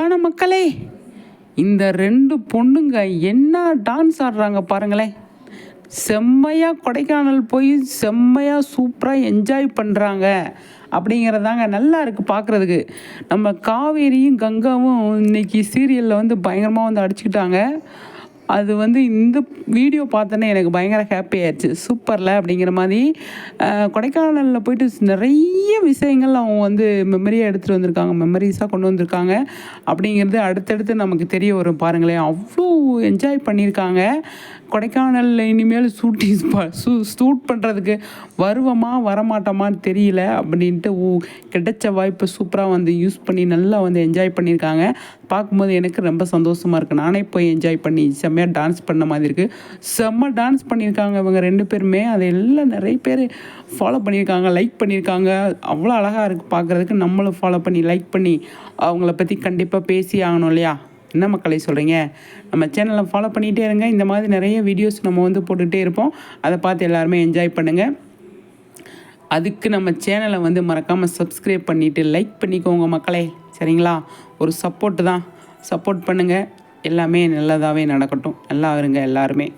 அன்பான மக்களே இந்த ரெண்டு பொண்ணுங்க என்ன டான்ஸ் ஆடுறாங்க பாருங்களேன் செம்மையாக கொடைக்கானல் போய் செம்மையாக சூப்பராக என்ஜாய் பண்ணுறாங்க அப்படிங்கிறதாங்க நல்லா இருக்குது பார்க்குறதுக்கு நம்ம காவேரியும் கங்காவும் இன்னைக்கு சீரியலில் வந்து பயங்கரமாக வந்து அடிச்சுக்கிட்டாங்க. அது வந்து இந்த வீடியோ பார்த்தோன்னே எனக்கு பயங்கர ஹாப்பி ஆயிடுச்சு. சூப்பரில் அப்படிங்கிற மாதிரி கொடைக்கானலில் போயிட்டு நிறைய விஷயங்கள் அவங்க வந்து மெமரியாக எடுத்துகிட்டு வந்திருக்காங்க. மெமரிஸாக கொண்டு வந்திருக்காங்க. அப்படிங்கிறது அடுத்தடுத்து நமக்கு தெரிய வரும் பாருங்களேன். அவ்வளோ என்ஜாய் பண்ணியிருக்காங்க. கொடைக்கானலில் இனிமேல் ஷூட்டிங் சூ ஷூட் பண்ணுறதுக்கு வருவோமா வரமாட்டோமான்னு தெரியல அப்படின்ட்டு ஊ கிடைச்ச வாய்ப்பை சூப்பராக வந்து யூஸ் பண்ணி நல்லா வந்து என்ஜாய் பண்ணியிருக்காங்க. பார்க்கும்போது எனக்கு ரொம்ப சந்தோஷமாக இருக்குது நானே போய் என்ஜாய் பண்ணி செம்மையாக டான்ஸ் பண்ண மாதிரி இருக்குது செம்ம டான்ஸ் பண்ணியிருக்காங்க இவங்க ரெண்டு பேருமே. அதை எல்லாம் நிறைய பேர் ஃபாலோ பண்ணியிருக்காங்க லைக் பண்ணியிருக்காங்க. அவ்வளோ அழகாக இருக்குது பார்க்குறதுக்கு. நம்மளும் ஃபாலோ பண்ணி லைக் பண்ணி அவங்கள பற்றி கண்டிப்பாக பேசி ஆகணும் இல்லையா? என்ன மக்களை சொல்கிறீங்க நம்ம சேனலை ஃபாலோ பண்ணிகிட்டே இருங்க. இந்த மாதிரி நிறைய வீடியோஸ் நம்ம வந்து போட்டுகிட்டே இருப்போம். அதை பார்த்து எல்லாருமே என்ஜாய் பண்ணுங்கள் அதுக்கு நம்ம சேனலை வந்து மறக்காமல் சப்ஸ்கிரைப் பண்ணிவிட்டு லைக் பண்ணிக்கோங்க மக்களே. சரிங்களா? ஒரு சப்போர்ட்டு தான். சப்போர்ட் பண்ணுங்கள் எல்லாமே நல்லதாகவே நடக்கட்டும். நல்லா இருங்க எல்லாருமே.